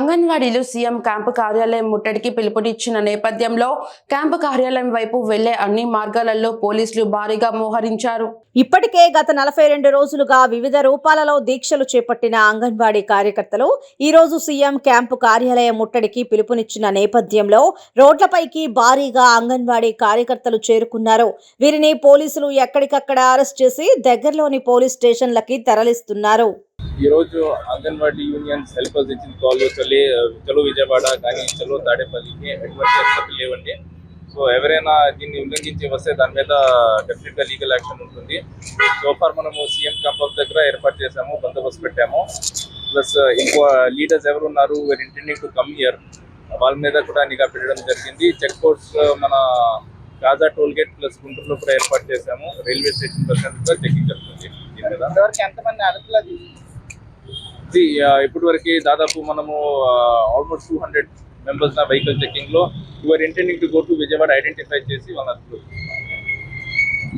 అంగన్వాడీలు CM camp కార్యాలయం ముట్టడికి పిలుపునిచ్చిన నేపథ్యంలో క్యాంపు కార్యాలయం వైపు వెళ్ళే అన్ని మార్గాలలో పోలీసులు భారీగా మోహరించారు. ఇప్పటికే గత నలభై రెండు రోజులుగా వివిధ రూపాలలో దీక్షలు చేపట్టిన అంగన్వాడీ కార్యకర్తలు ఈ రోజు సీఎం క్యాంపు కార్యాలయం ముట్టడికి పిలుపునిచ్చిన నేపథ్యంలో రోడ్లపైకి భారీగా అంగన్వాడీ కార్యకర్తలు చేరుకున్నారు. వీరిని పోలీసులు ఎక్కడికక్కడ అరెస్ట్ చేసి దగ్గరలోని పోలీస్ స్టేషన్లకి తరలిస్తున్నారు. ఈ రోజు అంగన్వాడీ యూనియన్స్ హెల్పర్స్ ఇచ్చిన కాల్ చలి చలో విజయవాడ కానీ చలో తాడేపల్లికి ఎటువంటి అనుమతులు లేవండి. సో ఎవరైనా దీన్ని ఉల్లంఘించి వస్తే దాని మీద డెఫినెట్గా లీగల్ యాక్షన్ ఉంటుంది. సోఫార్ మనము సీఎం క్యాంపస్ దగ్గర ఏర్పాటు చేసాము బందోబస్తు పెట్టాము. ప్లస్ ఇంకో లీడర్స్ ఎవరు ఉన్నారు were intending to come here వాళ్ళ మీద కూడా నిఘా పెట్టడం జరిగింది. చెక్ పోస్ట్ మన గాజా టోల్ గేట్ ప్లస్ గుంటూరులో కూడా ఏర్పాటు చేసాము రైల్వే స్టేషన్ పర్సన్ కూడా చెక్కింగ్ జరుగుతుంది దీని మీద ఎంతమంది అదుపులో ఇప్పటి వరకు దాదాపు మనము ఆల్మోస్ట్ టూ హండ్రెడ్ మెంబర్స్ నా vehicle చెకింగ్లో your intending to go to Vijayawada identify చేసి వాళ్ళ